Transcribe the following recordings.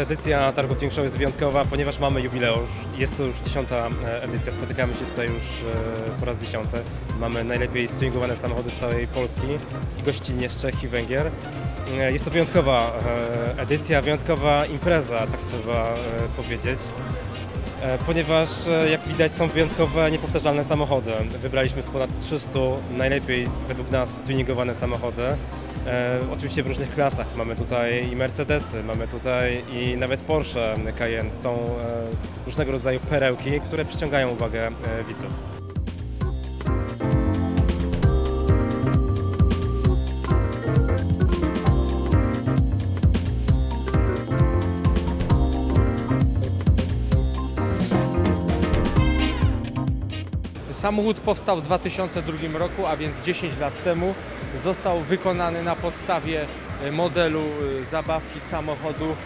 Ta edycja Targów Twin Show jest wyjątkowa, ponieważ mamy jubileusz. Jest to już dziesiąta e, edycja, spotykamy się tutaj już e, po raz dziesiąty. Mamy najlepiej stringowane samochody z całej Polski i gościnnie z Czech i Węgier. E, Jest to wyjątkowa edycja, wyjątkowa impreza, tak trzeba powiedzieć. Ponieważ, jak widać, są wyjątkowe, niepowtarzalne samochody. Wybraliśmy z ponad 300 najlepiej według nas tuningowane samochody. E, oczywiście w różnych klasach. Mamy tutaj i Mercedesy, mamy tutaj i nawet Porsche Cayenne. Są e, różnego rodzaju perełki, które przyciągają uwagę e, widzów. Samochód powstał w 2002 roku, a więc 10 lat temu. Został wykonany na podstawie e, modelu e, zabawki samochodu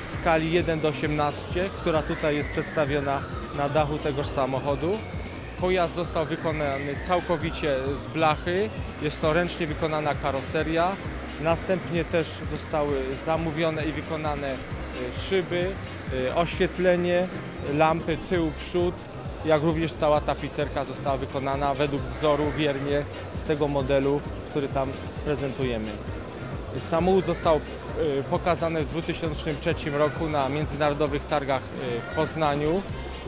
w skali 1 do 18, która tutaj jest przedstawiona na dachu tegoż samochodu. Pojazd został wykonany całkowicie z blachy. Jest to ręcznie wykonana karoseria. Następnie też zostały zamówione i wykonane e, szyby, oświetlenie, lampy tył, przód, jak również cała tapicerka została wykonana według wzoru wiernie z tego modelu, który tam prezentujemy. Samochód został e, pokazany w 2003 roku na międzynarodowych targach e, w Poznaniu.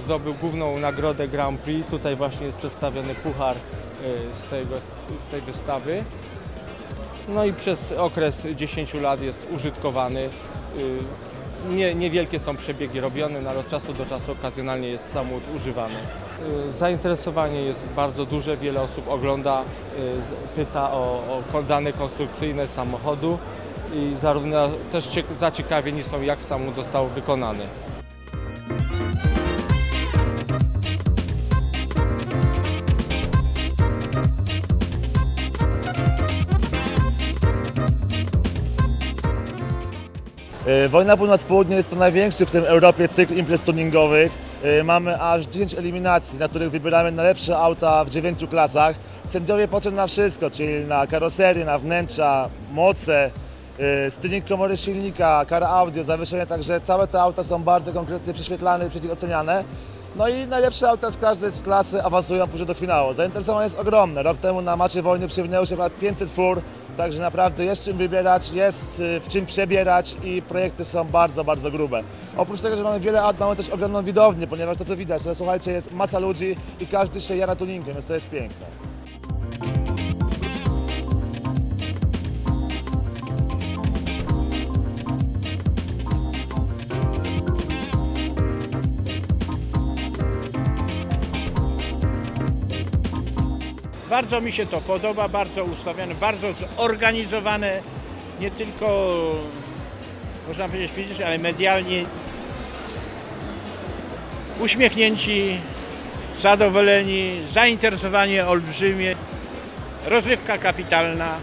Zdobył główną nagrodę Grand Prix. Tutaj właśnie jest przedstawiony puchar e, z, tego, z tej wystawy. No i przez okres 10 lat jest użytkowany. Nie, niewielkie są przebiegi robione, no ale od czasu do czasu okazjonalnie jest samochód używany. Y, Zainteresowanie jest bardzo duże, wiele osób ogląda, y, pyta o, o dane konstrukcyjne samochodu i zarówno też cie- zaciekawieni są jak samochód został wykonany. Wojna Północ-Południe jest to największy w tym Europie cykl imprez tuningowych. E, Mamy aż 10 eliminacji, na których wybieramy najlepsze auta w 9 klasach. Sędziowie patrzą na wszystko, czyli na karoserię, na wnętrza, moce, e, styling komory silnika, kara audio, zawieszenie, także całe te auta są bardzo konkretnie prześwietlane i oceniane. No i najlepsze auta z każdej z klasy awansują później do finału. Zainteresowanie jest ogromne. Rok temu na macie wojny przewinęło się ponad 500 fur, także naprawdę jest czym wybierać, jest y, w czym przebierać i projekty są bardzo, bardzo grube. Oprócz tego, że mamy wiele aut, mamy też ogromną widownię, ponieważ to co widać, to słuchajcie, jest masa ludzi i każdy się jara tuningiem, więc to jest piękne. Bardzo mi się to podoba, bardzo ustawione, bardzo zorganizowane, nie tylko można powiedzieć fizycznie, ale medialnie. Uśmiechnięci, zadowoleni, zainteresowanie olbrzymie, rozrywka kapitalna.